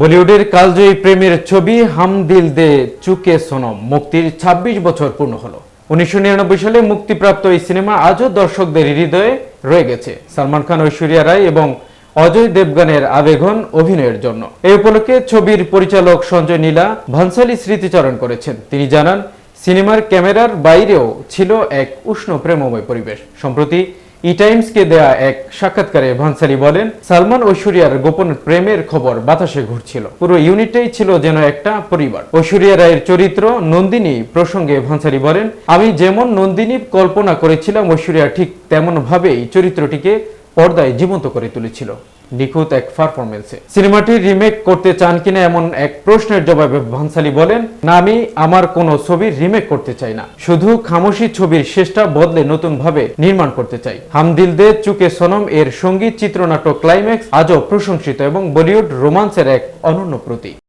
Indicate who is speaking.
Speaker 1: বলিউডের কালজয়ী প্রেমের ছবি হাম দিল দে চুকে সোনম মুক্তির ২৬ বছর পূর্ণ হলো। উনিশশো নিরানব্বই সালে মুক্তিপ্রাপ্ত এই সিনেমা আজও দর্শকদের হৃদয়ে রয়ে গেছে। সালমান খান, ঐশ্বরিয়া রায় এবং অজয় দেবগানের আবেগন অভিনয়ের জন্য। এই উপলক্ষে ছবির পরিচালক সঞ্জয় নীলা ভানসালি স্মৃতিচারণ করেছেন। তিনি জানান সিনেমার ক্যামেরার বাইরেও ছিল এক উষ্ণ প্রেমময় পরিবেশ। সম্প্রতি ই টাইমসকে দেয়া এক সাক্ষাৎকারে ভানসালি বলেন, সালমান ঐশ্বরিয়ার গোপন প্রেমের খবর বাতাসে ঘুরছিল। পুরো ইউনিটটাই ছিল যেন একটা পরিবার। ঐশ্বরিয়া রায়ের চরিত্র নন্দিনী প্রসঙ্গে ভানসালি বলেন, আমি যেমন নন্দিনী কল্পনা করেছিলাম, ঐশ্বরিয়া ঠিক তেমন ভাবেই চরিত্রটিকে পর্দায় জীবন্ত করে তুলেছিল। নিখুঁত এক পারফরমেন্সে সিনেমাটি রিমেক করতে চান কিনা এমন এক প্রশ্নের জবাবে ভানসালি বলেন, না, আমি আমার কোনো ছবি রিমেক করতে চাই না। শুধু খামোশি ছবির শেষটা বদলে নতুন ভাবে নির্মাণ করতে চাই। হামদিল দে, চুকে সনম এর সংগীত, চিত্রনাট্য ক্লাইম্যাক্স আজও প্রশংসিত এবং বলিউড রোমান্সের এক অনন্য প্রতীক।